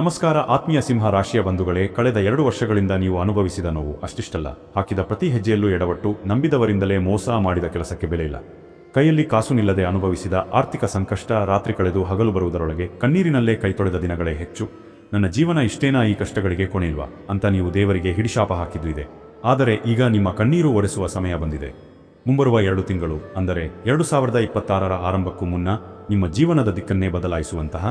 ನಮಸ್ಕಾರ, ಆತ್ಮೀಯ ಸಿಂಹ ರಾಶಿಯ ಬಂಧುಗಳೇ, ಕಳೆದ ಎರಡು ವರ್ಷಗಳಿಂದ ನೀವು ಅನುಭವಿಸಿದ ನೋವು ಅಷ್ಟಿಷ್ಟಲ್ಲ. ಹಾಕಿದ ಪ್ರತಿ ಹೆಜ್ಜೆಯಲ್ಲೂ ಎಡವಟ್ಟು, ನಂಬಿದವರಿಂದಲೇ ಮೋಸ ಮಾಡಿದ ಕೆಲಸಕ್ಕೆ ಬೆಲೆ ಇಲ್ಲ. ಕೈಯಲ್ಲಿ ಕಾಸು ನಿಲ್ಲದೆ ಅನುಭವಿಸಿದ ಆರ್ಥಿಕ ಸಂಕಷ್ಟ, ರಾತ್ರಿ ಕಳೆದು ಹಗಲು ಬರುವುದರೊಳಗೆ ಕಣ್ಣೀರಿನಲ್ಲೇ ಕೈತೊಳೆದ ದಿನಗಳೇ ಹೆಚ್ಚು. ನನ್ನ ಜೀವನ ಇಷ್ಟೇನಾ ಈ ಕಷ್ಟಗಳಿಗೆ ಕೊನೆಯಿಲ್ವಾ? ಅಂತ ನೀವು ದೇವರಿಗೆ ಹಿಡಿಶಾಪ ಹಾಕಿದ್ದು ಇದೆ ಆದರೆ ಈಗ ನಿಮ್ಮ ಕಣ್ಣೀರು ಒರೆಸುವ ಸಮಯ ಬಂದಿದೆ. ಮುಂಬರುವ ಎರಡು ತಿಂಗಳು, ಅಂದರೆ ಎರಡು ಸಾವಿರದ ಇಪ್ಪತ್ತಾರರ ಆರಂಭಕ್ಕೂ ಮುನ್ನ ನಿಮ್ಮ ಜೀವನದ ದಿಕ್ಕನ್ನೇ ಬದಲಾಯಿಸುವಂತಹ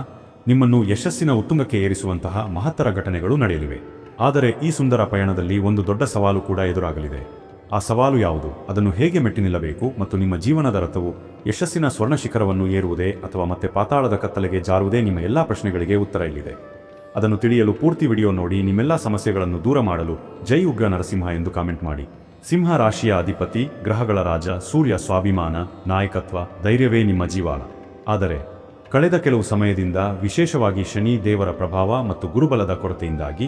ನಿಮ್ಮನ್ನು ಯಶಸ್ಸಿನ ಉತ್ತುಂಗಕ್ಕೆ ಏರಿಸುವಂತಹ ಮಹತ್ತರ ಘಟನೆಗಳು ನಡೆಯಲಿವೆ. ಆದರೆ ಈ ಸುಂದರ ಪಯಣದಲ್ಲಿ ಒಂದು ದೊಡ್ಡ ಸವಾಲು ಕೂಡ ಎದುರಾಗಲಿದೆ. ಆ ಸವಾಲು ಯಾವುದು? ಅದನ್ನು ಹೇಗೆ ಮೆಟ್ಟಿ ನಿಲ್ಲಬೇಕು ಮತ್ತು ನಿಮ್ಮ ಜೀವನದ ರಥವು ಯಶಸ್ಸಿನ ಸ್ವರ್ಣ ಶಿಖರವನ್ನು ಏರುವುದೇ ಅಥವಾ ಮತ್ತೆ ಪಾತಾಳದ ಕತ್ತಲೆಗೆ ಜಾರುವುದೇ ನಿಮ್ಮ ಎಲ್ಲಾ ಪ್ರಶ್ನೆಗಳಿಗೆ ಉತ್ತರ ಇಲ್ಲಿದೆ. ಅದನ್ನು ತಿಳಿಯಲು ಪೂರ್ತಿ ವಿಡಿಯೋ ನೋಡಿ ನಿಮ್ಮೆಲ್ಲಾ ಸಮಸ್ಯೆಗಳನ್ನು ದೂರ ಮಾಡಲು ಜೈ ಉಗ್ರ ನರಸಿಂಹ ಎಂದು ಕಾಮೆಂಟ್ ಮಾಡಿ. ಸಿಂಹ ರಾಶಿಯ ಅಧಿಪತಿ, ಗ್ರಹಗಳ ರಾಜ, ಸೂರ್ಯ ಸ್ವಾಭಿಮಾನ, ನಾಯಕತ್ವ, ಧೈರ್ಯವೇ ನಿಮ್ಮ ಜೀವಾಳ. ಆದರೆ ಕಳೆದ ಕೆಲವು ಸಮಯದಿಂದ ವಿಶೇಷವಾಗಿ ಶನಿ ದೇವರ ಪ್ರಭಾವ ಮತ್ತು ಗುರುಬಲದ ಕೊರತೆಯಿಂದಾಗಿ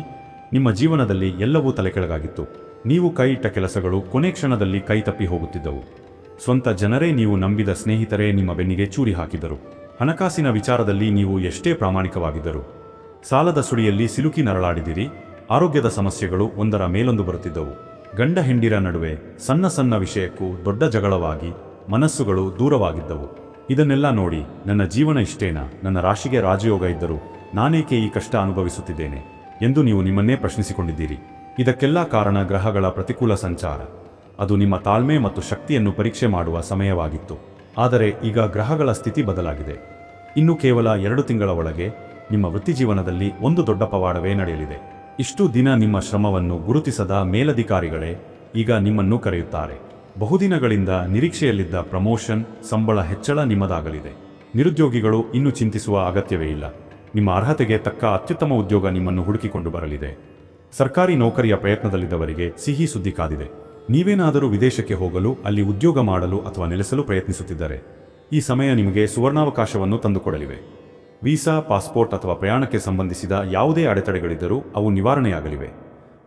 ನಿಮ್ಮ ಜೀವನದಲ್ಲಿ ಎಲ್ಲವೂ ತಲೆಕೆಳಗಾಗಿತ್ತು. ನೀವು ಕೈ ಇಟ್ಟ ಕೆಲಸಗಳು ಕೊನೆ ಕ್ಷಣದಲ್ಲಿ ಕೈ ತಪ್ಪಿ ಹೋಗುತ್ತಿದ್ದವು. ಸ್ವಂತ ಜನರೇ ನೀವು ನಂಬಿದ ಸ್ನೇಹಿತರೇ ನಿಮ್ಮ ಬೆನ್ನಿಗೆ ಚೂರಿ ಹಾಕಿದರು. ಹಣಕಾಸಿನ ವಿಚಾರದಲ್ಲಿ ನೀವು ಎಷ್ಟೇ ಪ್ರಾಮಾಣಿಕವಾಗಿದ್ದರು. ಸಾಲದ ಸುಳಿಯಲ್ಲಿ ಸಿಲುಕಿ ನರಳಾಡಿದಿರಿ. ಆರೋಗ್ಯದ ಸಮಸ್ಯೆಗಳು ಒಂದರ ಮೇಲೊಂದು ಬರುತ್ತಿದ್ದವು. ಗಂಡ ಹೆಂಡಿರ ನಡುವೆ ಸಣ್ಣ ಸಣ್ಣ ವಿಷಯಕ್ಕೂ ದೊಡ್ಡ ಜಗಳವಾಗಿ ಮನಸ್ಸುಗಳು ದೂರವಾಗಿದ್ದವು. ಇದನ್ನೆಲ್ಲ ನೋಡಿ ನನ್ನ ಜೀವನ ಇಷ್ಟೇನಾ? ನನ್ನ ರಾಶಿಗೆ ರಾಜಯೋಗ ಇದ್ದರೂ ನಾನೇಕೆ ಈ ಕಷ್ಟ ಅನುಭವಿಸುತ್ತಿದ್ದೇನೆ ಎಂದು ನೀವು ನಿಮ್ಮನ್ನೇ ಪ್ರಶ್ನಿಸಿಕೊಂಡಿದ್ದೀರಿ. ಇದಕ್ಕೆಲ್ಲ ಕಾರಣ ಗ್ರಹಗಳ ಪ್ರತಿಕೂಲ ಸಂಚಾರ. ಅದು ನಿಮ್ಮ ತಾಳ್ಮೆ ಮತ್ತು ಶಕ್ತಿಯನ್ನು ಪರೀಕ್ಷೆ ಮಾಡುವ ಸಮಯವಾಗಿತ್ತು. ಆದರೆ ಈಗ ಗ್ರಹಗಳ ಸ್ಥಿತಿ ಬದಲಾಗಿದೆ. ಇನ್ನು ಕೇವಲ ಎರಡು ತಿಂಗಳ ಒಳಗೆ ನಿಮ್ಮ ವೃತ್ತಿಜೀವನದಲ್ಲಿ ಒಂದು ದೊಡ್ಡ ಪವಾಡವೇ ನಡೆಯಲಿದೆ. ಇಷ್ಟು ದಿನ ನಿಮ್ಮ ಶ್ರಮವನ್ನು ಗುರುತಿಸದ ಮೇಲಧಿಕಾರಿಗಳೇ ಈಗ ನಿಮ್ಮನ್ನು ಕರೆಯುತ್ತಾರೆ. ಬಹುದಿನಗಳಿಂದ ನಿರೀಕ್ಷೆಯಲ್ಲಿದ್ದ ಪ್ರಮೋಷನ್ ಸಂಬಳ ಹೆಚ್ಚಳ ನಿಮ್ಮದಾಗಲಿದೆ. ನಿರುದ್ಯೋಗಿಗಳು ಇನ್ನು ಚಿಂತಿಸುವ ಅಗತ್ಯವೇ ಇಲ್ಲ. ನಿಮ್ಮ ಅರ್ಹತೆಗೆ ತಕ್ಕ ಅತ್ಯುತ್ತಮ ಉದ್ಯೋಗ ನಿಮ್ಮನ್ನು ಹುಡುಕಿಕೊಂಡು ಬರಲಿದೆ. ಸರ್ಕಾರಿ ನೌಕರಿಯ ಪ್ರಯತ್ನದಲ್ಲಿದ್ದವರಿಗೆ ಸಿಹಿ ಸುದ್ದಿ ಕಾದಿದೆ. ನೀವೇನಾದರೂ ವಿದೇಶಕ್ಕೆ ಹೋಗಲು, ಅಲ್ಲಿ ಉದ್ಯೋಗ ಮಾಡಲು ಅಥವಾ ನೆಲೆಸಲು ಪ್ರಯತ್ನಿಸುತ್ತಿದ್ದರೆ, ಈ ಸಮಯ ನಿಮಗೆ ಸುವರ್ಣಾವಕಾಶವನ್ನು ತಂದುಕೊಡಲಿವೆ. ವೀಸಾ, ಪಾಸ್ಪೋರ್ಟ್ ಅಥವಾ ಪ್ರಯಾಣಕ್ಕೆ ಸಂಬಂಧಿಸಿದ ಯಾವುದೇ ಅಡೆತಡೆಗಳಿದ್ದರೂ ಅವು ನಿವಾರಣೆಯಾಗಲಿವೆ.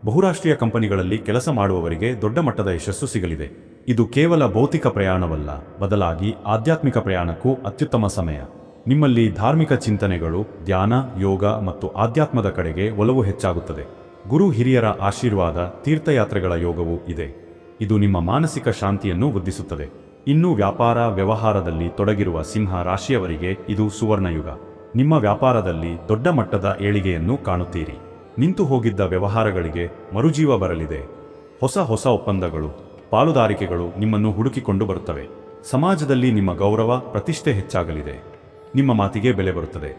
ಬಹುರಾಷ್ಟ್ರೀಯ ಕಂಪನಿಗಳಲ್ಲಿ ಕೆಲಸ ಮಾಡುವವರಿಗೆ ದೊಡ್ಡ ಮಟ್ಟದ ಯಶಸ್ಸು ಸಿಗಲಿದೆ. ಇದು ಕೇವಲ ಭೌತಿಕ ಪ್ರಯಾಣವಲ್ಲ, ಬದಲಾಗಿ ಆಧ್ಯಾತ್ಮಿಕ ಪ್ರಯಾಣಕ್ಕೂ ಅತ್ಯುತ್ತಮ ಸಮಯ. ನಿಮ್ಮಲ್ಲಿ ಧಾರ್ಮಿಕ ಚಿಂತನೆಗಳು, ಧ್ಯಾನ, ಯೋಗ ಮತ್ತು ಆಧ್ಯಾತ್ಮದ ಕಡೆಗೆ ಒಲವು ಹೆಚ್ಚಾಗುತ್ತದೆ. ಗುರು ಹಿರಿಯರ ಆಶೀರ್ವಾದ, ತೀರ್ಥಯಾತ್ರೆಗಳ ಯೋಗವೂ ಇದೆ. ಇದು ನಿಮ್ಮ ಮಾನಸಿಕ ಶಾಂತಿಯನ್ನು ವೃದ್ಧಿಸುತ್ತದೆ. ಇನ್ನು ವ್ಯಾಪಾರ ವ್ಯವಹಾರದಲ್ಲಿ ತೊಡಗಿರುವ ಸಿಂಹ ರಾಶಿಯವರಿಗೆ ಇದು ಸುವರ್ಣಯುಗ. ನಿಮ್ಮ ವ್ಯಾಪಾರದಲ್ಲಿ ದೊಡ್ಡ ಮಟ್ಟದ ಏಳಿಗೆಯನ್ನು ಕಾಣುತ್ತೀರಿ. ನಿಂತು ಹೋಗಿದ್ದ ವ್ಯವಹಾರಗಳಿಗೆ ಮರುಜೀವ ಬರಲಿದೆ. ಹೊಸ ಹೊಸ ಒಪ್ಪಂದಗಳು ಪಾಲುದಾರಿಕೆಗಳು ನಿಮ್ಮನ್ನು ಹುಡುಕಿಕೊಂಡು ಬರುತ್ತವೆ. ಸಮಾಜದಲ್ಲಿ ನಿಮ್ಮ ಗೌರವ, ಪ್ರತಿಷ್ಠೆ ಹೆಚ್ಚಾಗಲಿದೆ. ನಿಮ್ಮ ಮಾತಿಗೆ ಬೆಲೆ ಬರುತ್ತದೆ.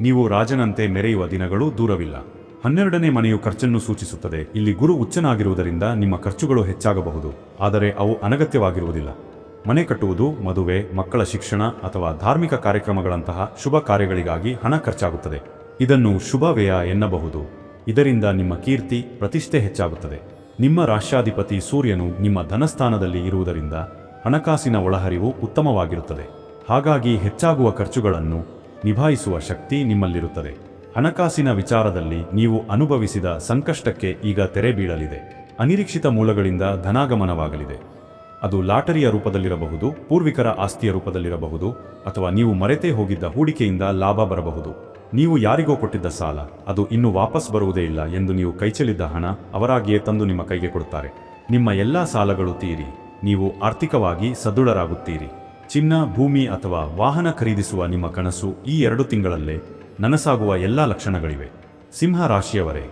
ನೀವು ರಾಜನಂತೆ ಮೆರೆಯುವ ದಿನಗಳು ದೂರವಿಲ್ಲ. ಹನ್ನೆರಡನೇ ಮನೆಯು ಖರ್ಚನ್ನು ಸೂಚಿಸುತ್ತದೆ. ಇಲ್ಲಿ ಗುರು ಉಚ್ಚನಾಗಿರುವುದರಿಂದ ನಿಮ್ಮ ಖರ್ಚುಗಳು ಹೆಚ್ಚಾಗಬಹುದು. ಆದರೆ ಅವು ಅನಗತ್ಯವಾಗಿರುವುದಿಲ್ಲ. ಮನೆ ಕಟ್ಟುವುದು, ಮದುವೆ, ಮಕ್ಕಳ ಶಿಕ್ಷಣ ಅಥವಾ ಧಾರ್ಮಿಕ ಕಾರ್ಯಕ್ರಮಗಳಂತಹ ಶುಭ ಕಾರ್ಯಗಳಿಗಾಗಿ ಹಣ ಖರ್ಚಾಗುತ್ತದೆ. ಇದನ್ನು ಶುಭ ವ್ಯಯ ಎನ್ನಬಹುದು. ಇದರಿಂದ ನಿಮ್ಮ ಕೀರ್ತಿ, ಪ್ರತಿಷ್ಠೆ ಹೆಚ್ಚಾಗುತ್ತದೆ. ನಿಮ್ಮ ರಾಷ್ಟ್ರಾಧಿಪತಿ ಸೂರ್ಯನು ನಿಮ್ಮ ಧನಸ್ಥಾನದಲ್ಲಿ ಇರುವುದರಿಂದ ಹಣಕಾಸಿನ ಒಳಹರಿವು ಉತ್ತಮವಾಗಿರುತ್ತದೆ. ಹಾಗಾಗಿ ಹೆಚ್ಚಾಗುವ ಖರ್ಚುಗಳನ್ನು ನಿಭಾಯಿಸುವ ಶಕ್ತಿ ನಿಮ್ಮಲ್ಲಿರುತ್ತದೆ. ಹಣಕಾಸಿನ ವಿಚಾರದಲ್ಲಿ ನೀವು ಅನುಭವಿಸಿದ ಸಂಕಷ್ಟಕ್ಕೆ ಈಗ ತೆರೆ ಬೀಳಲಿದೆ. ಅನಿರೀಕ್ಷಿತ ಮೂಲಗಳಿಂದ ಧನಾಗಮನವಾಗಲಿದೆ. ಅದು ಲಾಟರಿಯ ರೂಪದಲ್ಲಿರಬಹುದು, ಪೂರ್ವಿಕರ ಆಸ್ತಿಯ ರೂಪದಲ್ಲಿರಬಹುದು ಅಥವಾ ನೀವು ಮರೆತೇ ಹೋಗಿದ್ದ ಹೂಡಿಕೆಯಿಂದ ಲಾಭ ಬರಬಹುದು. ನೀವು ಯಾರಿಗೋ ಕೊಟ್ಟಿದ್ದ ಸಾಲ, ಅದು ಇನ್ನು ವಾಪಸ್ ಬರುವುದೇ ಇಲ್ಲ ಎಂದು ನೀವು ಕೈಚೆಲ್ಲಿದ್ದ ಹಣ ಅವರಾಗಿಯೇ ತಂದು ನಿಮ್ಮ ಕೈಗೆ ಕೊಡುತ್ತಾರೆ. ನಿಮ್ಮ ಎಲ್ಲಾ ಸಾಲಗಳು ತೀರಿ, ನೀವು ಆರ್ಥಿಕವಾಗಿ ಸದೃಢರಾಗುತ್ತೀರಿ. ಚಿನ್ನ, ಭೂಮಿ ಅಥವಾ ವಾಹನ ಖರೀದಿಸುವ ನಿಮ್ಮ ಕನಸು ಈ ಎರಡು ತಿಂಗಳಲ್ಲೇ ನನಸಾಗುವ ಎಲ್ಲಾ ಲಕ್ಷಣಗಳಿವೆ. ಸಿಂಹ ರಾಶಿಯವರೇ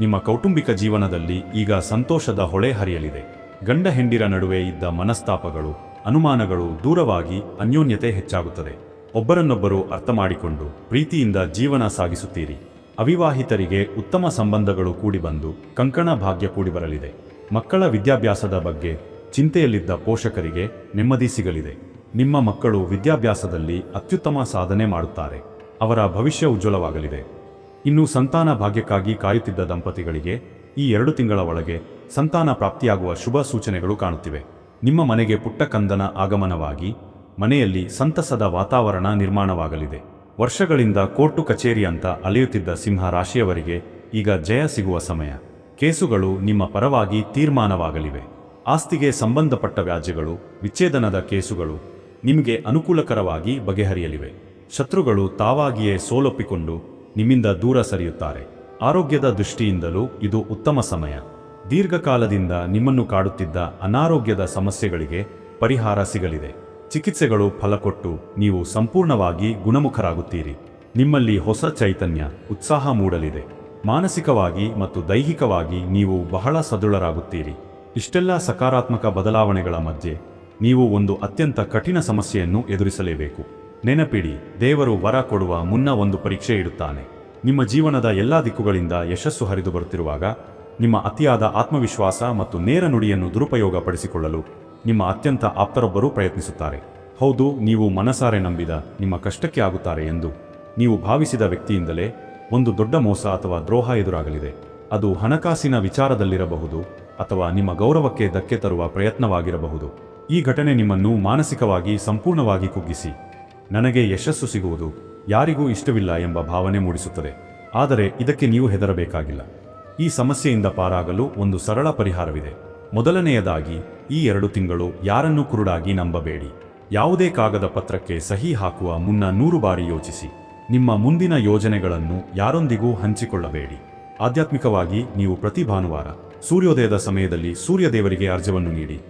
ನಿಮ್ಮ ಕೌಟುಂಬಿಕ ಜೀವನದಲ್ಲಿ ಈಗ ಸಂತೋಷದ ಹೊಳೆ ಹರಿಯಲಿದೆ. ಗಂಡ ಹೆಂಡಿರ ನಡುವೆ ಇದ್ದ ಮನಸ್ತಾಪಗಳು, ಅನುಮಾನಗಳು ದೂರವಾಗಿ ಅನ್ಯೋನ್ಯತೆ ಹೆಚ್ಚಾಗುತ್ತದೆ. ಒಬ್ಬರನ್ನೊಬ್ಬರು ಅರ್ಥ ಮಾಡಿಕೊಂಡು ಪ್ರೀತಿಯಿಂದ ಜೀವನ ಸಾಗಿಸುತ್ತೀರಿ. ಅವಿವಾಹಿತರಿಗೆ ಉತ್ತಮ ಸಂಬಂಧಗಳು ಕೂಡಿಬಂದು ಕಂಕಣ ಭಾಗ್ಯ ಕೂಡಿಬರಲಿದೆ ಮಕ್ಕಳ ವಿದ್ಯಾಭ್ಯಾಸದ ಬಗ್ಗೆ ಚಿಂತೆಯಲ್ಲಿದ್ದ ಪೋಷಕರಿಗೆ ನೆಮ್ಮದಿ ಸಿಗಲಿದೆ. ನಿಮ್ಮ ಮಕ್ಕಳು ವಿದ್ಯಾಭ್ಯಾಸದಲ್ಲಿ ಅತ್ಯುತ್ತಮ ಸಾಧನೆ ಮಾಡುತ್ತಾರೆ. ಅವರ ಭವಿಷ್ಯ ಉಜ್ವಲವಾಗಲಿದೆ. ಇನ್ನು ಸಂತಾನ ಭಾಗ್ಯಕ್ಕಾಗಿ ಕಾಯುತ್ತಿದ್ದ ದಂಪತಿಗಳಿಗೆ ಈ ಎರಡು ತಿಂಗಳ ಒಳಗೆ ಸಂತಾನ ಪ್ರಾಪ್ತಿಯಾಗುವ ಶುಭ ಸೂಚನೆಗಳು ಕಾಣುತ್ತಿವೆ. ನಿಮ್ಮ ಮನೆಗೆ ಪುಟ್ಟ ಕಂದನ ಆಗಮನವಾಗಿ ಮನೆಯಲ್ಲಿ ಸಂತಸದ ವಾತಾವರಣ ನಿರ್ಮಾಣವಾಗಲಿದೆ. ವರ್ಷಗಳಿಂದ ಕೋರ್ಟು ಕಚೇರಿ ಅಂತ ಅಲೆಯುತ್ತಿದ್ದ ಸಿಂಹ ರಾಶಿಯವರಿಗೆ ಈಗ ಜಯ ಸಿಗುವ ಸಮಯ. ಕೇಸುಗಳು ನಿಮ್ಮ ಪರವಾಗಿ ತೀರ್ಮಾನವಾಗಲಿವೆ. ಆಸ್ತಿಗೆ ಸಂಬಂಧಪಟ್ಟ ವ್ಯಾಜ್ಯಗಳು, ವಿಚ್ಛೇದನದ ಕೇಸುಗಳು ನಿಮಗೆ ಅನುಕೂಲಕರವಾಗಿ ಬಗೆಹರಿಯಲಿವೆ. ಶತ್ರುಗಳು ತಾವಾಗಿಯೇ ಸೋಲೊಪ್ಪಿಕೊಂಡು ನಿಮ್ಮಿಂದ ದೂರ ಸರಿಯುತ್ತಾರೆ. ಆರೋಗ್ಯದ ದೃಷ್ಟಿಯಿಂದಲೂ ಇದು ಉತ್ತಮ ಸಮಯ. ದೀರ್ಘಕಾಲದಿಂದ ನಿಮ್ಮನ್ನು ಕಾಡುತ್ತಿದ್ದ ಅನಾರೋಗ್ಯದ ಸಮಸ್ಯೆಗಳಿಗೆ ಪರಿಹಾರ ಸಿಗಲಿದೆ. ಚಿಕಿತ್ಸೆಗಳು ಫಲಕೊಟ್ಟು ನೀವು ಸಂಪೂರ್ಣವಾಗಿ ಗುಣಮುಖರಾಗುತ್ತೀರಿ. ನಿಮ್ಮಲ್ಲಿ ಹೊಸ ಚೈತನ್ಯ, ಉತ್ಸಾಹ ಮೂಡಲಿದೆ. ಮಾನಸಿಕವಾಗಿ ಮತ್ತು ದೈಹಿಕವಾಗಿ ನೀವು ಬಹಳ ಸದೃಢರಾಗುತ್ತೀರಿ. ಇಷ್ಟೆಲ್ಲ ಸಕಾರಾತ್ಮಕ ಬದಲಾವಣೆಗಳ ಮಧ್ಯೆ ನೀವು ಒಂದು ಅತ್ಯಂತ ಕಠಿಣ ಸಮಸ್ಯೆಯನ್ನು ಎದುರಿಸಲೇಬೇಕು. ನೆನಪಿಡಿ, ದೇವರು ವರ ಕೊಡುವ ಮುನ್ನ ಒಂದು ಪರೀಕ್ಷೆ ಇಡುತ್ತಾನೆ. ನಿಮ್ಮ ಜೀವನದ ಎಲ್ಲಾ ದಿಕ್ಕುಗಳಿಂದ ಯಶಸ್ಸು ಹರಿದು ಬರುತ್ತಿರುವಾಗ ನಿಮ್ಮ ಅತಿಯಾದ ಆತ್ಮವಿಶ್ವಾಸ ಮತ್ತು ನೇರ ನುಡಿಯನ್ನು ದುರುಪಯೋಗಪಡಿಸಿಕೊಳ್ಳಲು ನಿಮ್ಮ ಅತ್ಯಂತ ಆಪ್ತರೊಬ್ಬರು ಪ್ರಯತ್ನಿಸುತ್ತಾರೆ. ಹೌದು, ನೀವು ಮನಸಾರೆ ನಂಬಿದ ನಿಮ್ಮ ಕಷ್ಟಕ್ಕೆ ಆಗುತ್ತಾರೆ ಎಂದು ನೀವು ಭಾವಿಸಿದ ವ್ಯಕ್ತಿಯಿಂದಲೇ ಒಂದು ದೊಡ್ಡ ಮೋಸ ಅಥವಾ ದ್ರೋಹ ಎದುರಾಗಲಿದೆ. ಅದು ಹಣಕಾಸಿನ ವಿಚಾರದಲ್ಲಿರಬಹುದು ಅಥವಾ ನಿಮ್ಮ ಗೌರವಕ್ಕೆ ಧಕ್ಕೆ ತರುವ ಪ್ರಯತ್ನವಾಗಿರಬಹುದು. ಈ ಘಟನೆ ನಿಮ್ಮನ್ನು ಮಾನಸಿಕವಾಗಿ ಸಂಪೂರ್ಣವಾಗಿ ಕುಗ್ಗಿಸಿ, ನನಗೆ ಯಶಸ್ಸು ಸಿಗುವುದು ಯಾರಿಗೂ ಇಷ್ಟವಿಲ್ಲ ಎಂಬ ಭಾವನೆ ಮೂಡಿಸುತ್ತದೆ. ಆದರೆ ಇದಕ್ಕೆ ನೀವು ಹೆದರಬೇಕಾಗಿಲ್ಲ. ಈ ಸಮಸ್ಯೆಯಿಂದ ಪಾರಾಗಲು ಒಂದು ಸರಳ ಪರಿಹಾರವಿದೆ. ಮೊದಲನೆಯದಾಗಿ, ಈ ಎರಡು ತಿಂಗಳು ಯಾರನ್ನು ಕುರುಡಾಗಿ ನಂಬಬೇಡಿ. ಯಾವುದೇ ಕಾಗದ ಪತ್ರಕ್ಕೆ ಸಹಿ ಹಾಕುವ ಮುನ್ನ ನೂರು ಬಾರಿ ಯೋಚಿಸಿ. ನಿಮ್ಮ ಮುಂದಿನ ಯೋಜನೆಗಳನ್ನು ಯಾರೊಂದಿಗೂ ಹಂಚಿಕೊಳ್ಳಬೇಡಿ. ಆಧ್ಯಾತ್ಮಿಕವಾಗಿ ನೀವು ಪ್ರತಿ ಭಾನುವಾರ ಸೂರ್ಯೋದಯದ ಸಮಯದಲ್ಲಿ ಸೂರ್ಯದೇವರಿಗೆ ಅರ್ಜವನ್ನು ನೀಡಿ.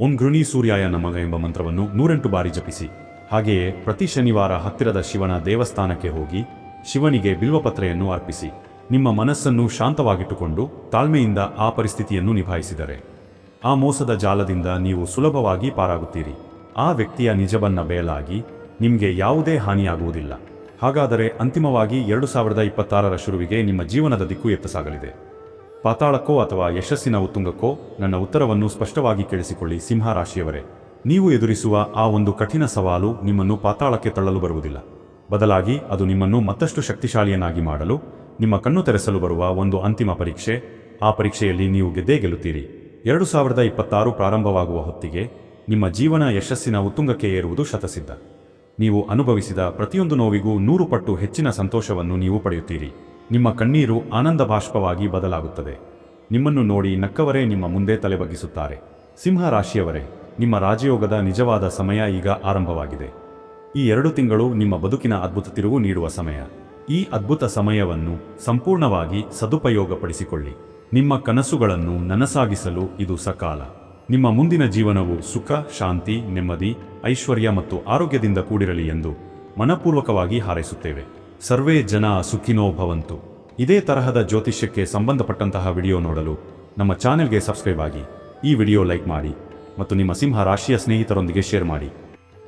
ಓಂ ಗೃಣಿ ಸೂರ್ಯಾಯ ನಮಗ ಎಂಬ ಮಂತ್ರವನ್ನು ನೂರೆಂಟು ಬಾರಿ ಜಪಿಸಿ. ಹಾಗೆಯೇ ಪ್ರತಿ ಶನಿವಾರ ಹತ್ತಿರದ ಶಿವನ ದೇವಸ್ಥಾನಕ್ಕೆ ಹೋಗಿ ಶಿವನಿಗೆ ಬಿಲ್ವಪತ್ರೆಯನ್ನು ಅರ್ಪಿಸಿ. ನಿಮ್ಮ ಮನಸ್ಸನ್ನು ಶಾಂತವಾಗಿಟ್ಟುಕೊಂಡು ತಾಳ್ಮೆಯಿಂದ ಆ ಪರಿಸ್ಥಿತಿಯನ್ನು ನಿಭಾಯಿಸಿದರೆ. ಆ ಮೋಸದ ಜಾಲದಿಂದ ನೀವು ಸುಲಭವಾಗಿ ಪಾರಾಗುತ್ತೀರಿ. ಆ ವ್ಯಕ್ತಿಯ ನಿಜವನ್ನ ಬೇಲಾಗಿ ನಿಮಗೆ ಯಾವುದೇ ಹಾನಿಯಾಗುವುದಿಲ್ಲ. ಹಾಗಾದರೆ ಅಂತಿಮವಾಗಿ ಎರಡು ಸಾವಿರದ ಇಪ್ಪತ್ತಾರರ ಶುರುವಿಗೆ ನಿಮ್ಮ ಜೀವನದ ದಿಕ್ಕು ಎತ್ತಸಾಗಲಿದೆ. ಪಾತಾಳಕ್ಕೋ ಅಥವಾ ಯಶಸ್ಸಿನ ಉತ್ತುಂಗಕ್ಕೋ ನನ್ನ ಉತ್ತರವನ್ನು ಸ್ಪಷ್ಟವಾಗಿ ಕೇಳಿಸಿಕೊಳ್ಳಿ ಸಿಂಹರಾಶಿಯವರೇ. ನೀವು ಎದುರಿಸುವ ಆ ಒಂದು ಕಠಿಣ ಸವಾಲು ನಿಮ್ಮನ್ನು ಪಾತಾಳಕ್ಕೆ ತಳ್ಳಲು ಬರುವುದಿಲ್ಲ. ಬದಲಾಗಿ ಅದು ನಿಮ್ಮನ್ನು ಮತ್ತಷ್ಟು ಶಕ್ತಿಶಾಲಿಯನ್ನಾಗಿ ಮಾಡಲು, ನಿಮ್ಮ ಕಣ್ಣು ತೆರೆಸಲು ಬರುವ ಒಂದು ಅಂತಿಮ ಪರೀಕ್ಷೆ, ಆ ಪರೀಕ್ಷೆಯಲ್ಲಿ ನೀವು ಗೆದ್ದೇ ಗೆಲ್ಲುತ್ತೀರಿ. ಎರಡು ಸಾವಿರದ ಇಪ್ಪತ್ತಾರು ಪ್ರಾರಂಭವಾಗುವ ಹೊತ್ತಿಗೆ ನಿಮ್ಮ ಜೀವನ ಯಶಸ್ಸಿನ ಉತ್ತುಂಗಕ್ಕೆ ಏರುವುದು ಶತಸಿದ್ಧ. ನೀವು ಅನುಭವಿಸಿದ ಪ್ರತಿಯೊಂದು ನೋವಿಗೂ ನೂರು ಪಟ್ಟು ಹೆಚ್ಚಿನ ಸಂತೋಷವನ್ನು ನೀವು ಪಡೆಯುತ್ತೀರಿ. ನಿಮ್ಮ ಕಣ್ಣೀರು ಆನಂದ ಬಾಷ್ಪವಾಗಿ ಬದಲಾಗುತ್ತದೆ. ನಿಮ್ಮನ್ನು ನೋಡಿ ನಕ್ಕವರೇ ನಿಮ್ಮ ಮುಂದೆ ತಲೆಬಗ್ಗಿಸುತ್ತಾರೆ. ಸಿಂಹ ರಾಶಿಯವರೇ ನಿಮ್ಮ ರಾಜಯೋಗದ ನಿಜವಾದ ಸಮಯ ಈಗ ಆರಂಭವಾಗಿದೆ. ಈ ಎರಡು ತಿಂಗಳು ನಿಮ್ಮ ಬದುಕಿನ ಅದ್ಭುತ ತಿರುವು ನೀಡುವ ಸಮಯ. ಈ ಅದ್ಭುತ ಸಮಯವನ್ನು ಸಂಪೂರ್ಣವಾಗಿ ಸದುಪಯೋಗಪಡಿಸಿಕೊಳ್ಳಿ. ನಿಮ್ಮ ಕನಸುಗಳನ್ನು ನನಸಾಗಿಸಲು ಇದು ಸಕಾಲ. ನಿಮ್ಮ ಮುಂದಿನ ಜೀವನವು ಸುಖ, ಶಾಂತಿ, ನೆಮ್ಮದಿ, ಐಶ್ವರ್ಯ ಮತ್ತು ಆರೋಗ್ಯದಿಂದ ಕೂಡಿರಲಿ ಎಂದು ಮನಪೂರ್ವಕವಾಗಿ ಹಾರೈಸುತ್ತೇವೆ. ಸರ್ವೇ ಜನ ಸುಖಿನೋ ಭವಂತು. ಇದೇ ತರಹದ ಜ್ಯೋತಿಷ್ಯಕ್ಕೆ ಸಂಬಂಧಪಟ್ಟಂತಹ ವಿಡಿಯೋ ನೋಡಲು ನಮ್ಮ ಚಾನೆಲ್ಗೆ ಸಬ್ಸ್ಕ್ರೈಬ್ ಆಗಿ ಈ ವಿಡಿಯೋ ಲೈಕ್ ಮಾಡಿ ಮತ್ತು ನಿಮ್ಮ ಸಿಂಹ ರಾಶಿಯ ಸ್ನೇಹಿತರೊಂದಿಗೆ ಶೇರ್ ಮಾಡಿ.